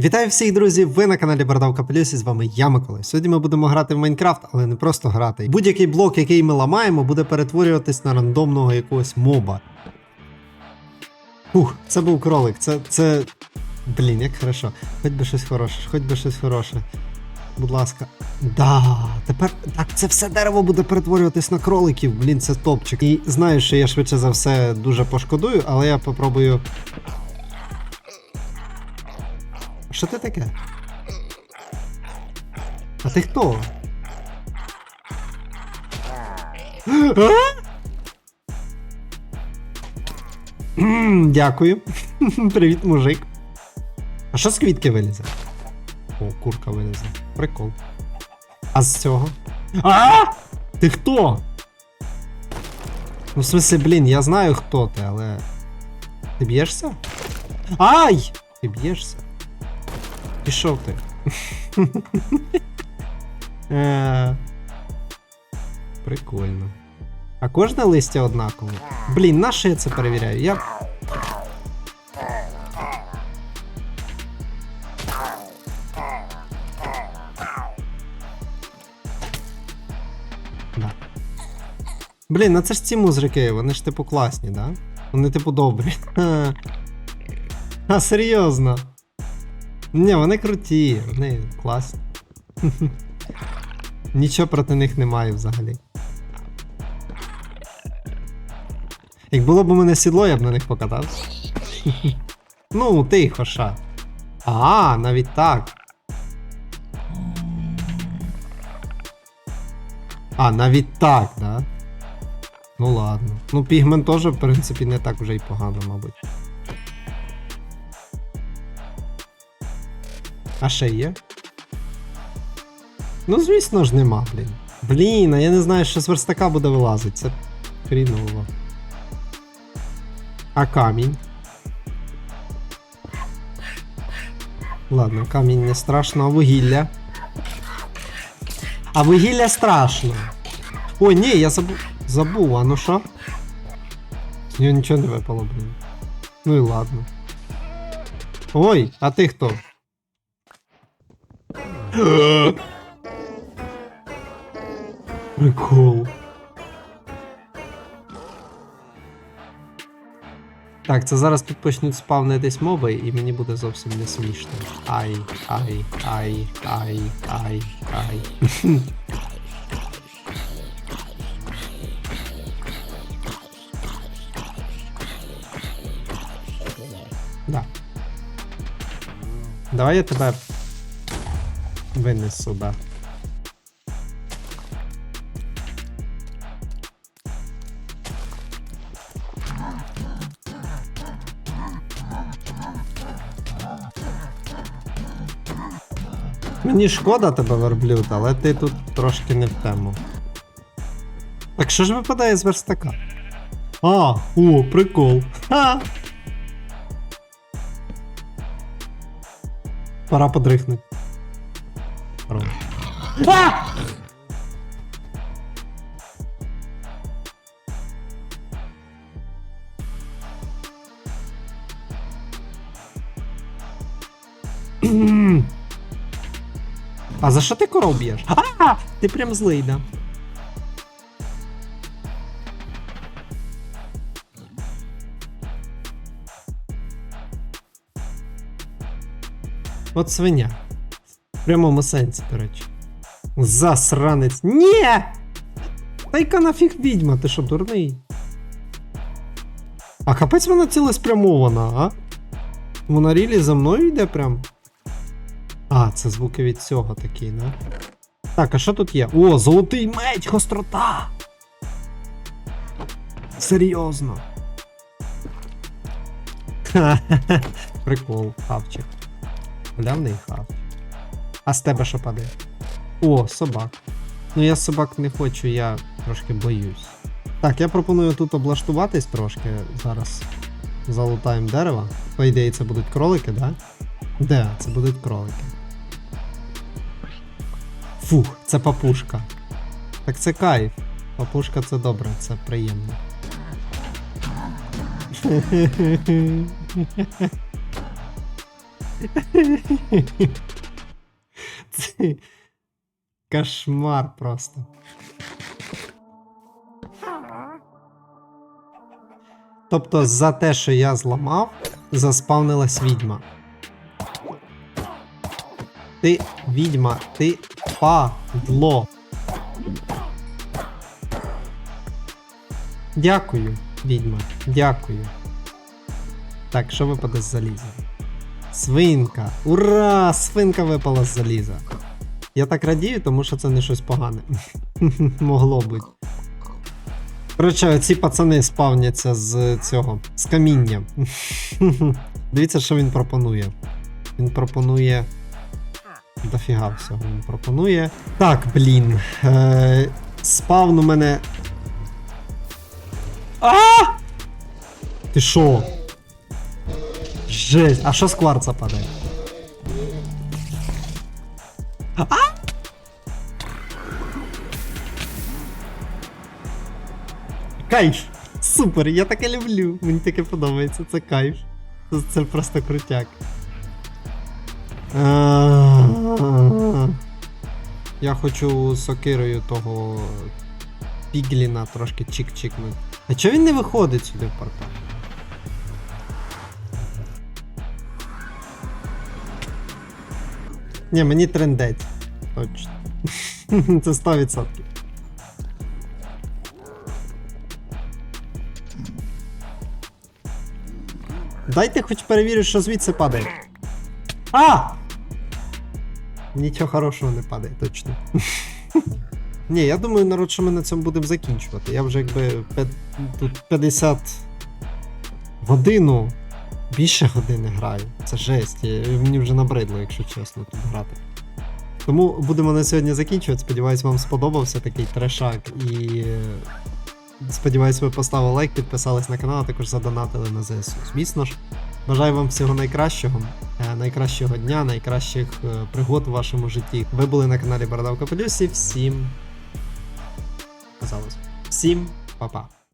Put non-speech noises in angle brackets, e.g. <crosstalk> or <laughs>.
Вітаю всіх, друзі! Ви на каналі Бардавка Плюс і з вами я, Микола. Сьогодні ми будемо грати в Майнкрафт, але не просто грати. Будь-який блок, який ми ламаємо, буде перетворюватись на рандомного якогось моба. Ух, це був кролик. Це. це. Блін, як хорошо. Хоч би щось хороше, хоч би щось хороше. Будь ласка. Да, тепер так це все дерево буде перетворюватись на кроликів. Блін, це топчик. І знаю, що я швидше за все дуже пошкодую, але я попробую. Що ти таке? А ти хто? Дякую. <laughs> Привіт, мужик. А що з квітки вилізе? О, курка вилізе. Прикол. А з цього? А! Ти хто? Ну, в смысле, блін, я знаю, хто ти, але. Ти б'єшся? Ай! Ти б'єшся? Пішов ти. <laughs> Е, Прикольно. А кожне листя однакове? Блін, на що я це перевіряю? Я. Да. Блін, ну це ж ці музики, вони ж типу класні, да? Вони типу добрі. <laughs> А, серйозно. Ні, вони круті, вони класні. <laughs> Нічого проти них немає взагалі. Як було б у мене сідло, я б на них покатався. <laughs> ну, тихо, ша. А, навіть так. А, навіть так, да? Ну ладно. Ну, пігмент теж, в принципі, не так вже й погано, мабуть. А ще є? Ну, звісно ж, нема, блін. Блін, а я не знаю, що з верстака буде вилазити. Це хріново. А камінь? Ладно, камінь не страшно, а вугілля. А вугілля страшно. Ой, ні, я забув. Забув, а ну що? З нього нічого не випало, блін. Ну і ладно. Ой, а ти хто? Прикол. Так, це зараз тут почнуть спавнитись моби, і мені буде зовсім не смішно. Ай, ай, ай, ай, ай, ай. <laughs> Да. Давай я тебе винесу, да. Мені шкода тебе, верблюд, але ти тут трошки не в тему. Так що ж випадає з верстака? А, о, прикол. Ха! Пора подрихнути. А! А за що ти коров б'єш? А! Ти прям злий, да? От свиня. В прямому сенсі, до речі. Засранець. Ні! Та яка нафіг відьма, ти що, дурний? А капець вона цілеспрямована, а? Вона рілі за мною йде прям. Це звуки від цього такі, да? Так, а що тут є? О, золотий меч, гострота! Серйозно. <laughs> Прикол, хавчик. Глявний хав. А з тебе що падає? О, собак. Ну я собак не хочу, я трошки боюсь. Так, я пропоную тут облаштуватись трошки. Зараз залутаємо дерево. По ідеї, це будуть кролики, да? Де? Це будуть кролики. Фух, це папушка. Так це кайф. Папушка це добре, це приємно. Це кошмар просто. Тобто за те, що я зламав, заспавнилась відьма. Ти відьма, ти падло. Дякую, відьма, дякую. Так, що випаде з заліза? Свинка! Ура! Свинка випала з заліза. Я так радію, тому що це не щось погане. <laughs> Могло бути. Коротше, ці пацани спавняться з цього, з каміння. <laughs> Дивіться, що він пропонує. Він пропонує. Дофіга всього він пропонує. Так, блін. Е, спавн у мене. А! Ти що? Жесть, а що з кварца падає? А? Кайф! Супер, я таке люблю. Мені таке подобається, це кайф. Це просто крутяк. Я хочу сокирою того пігліна трошки чик-чикнути. А чого він не виходить сюди в портал? Ні, мені трендець. Точно. <laughs> Це 100%. Дайте хоч перевірю, що звідси падає. А! Нічого хорошого не падає, точно. <laughs> Ні, я думаю, народ, що ми на цьому будемо закінчувати. Я вже якби тут 50 годину, більше години граю. Це жесть. Мені вже набридло, якщо чесно, тут грати. Тому будемо на сьогодні закінчувати. Сподіваюсь, вам сподобався такий трешак. І е, сподіваюсь, ви поставили лайк, підписались на канал, а також задонатили на ЗСУ. Звісно ж, бажаю вам всього найкращого, е, найкращого дня, найкращих е, пригод в вашому житті. Ви були на каналі Бородавка Плюсі. всім казалось. Всім па-па.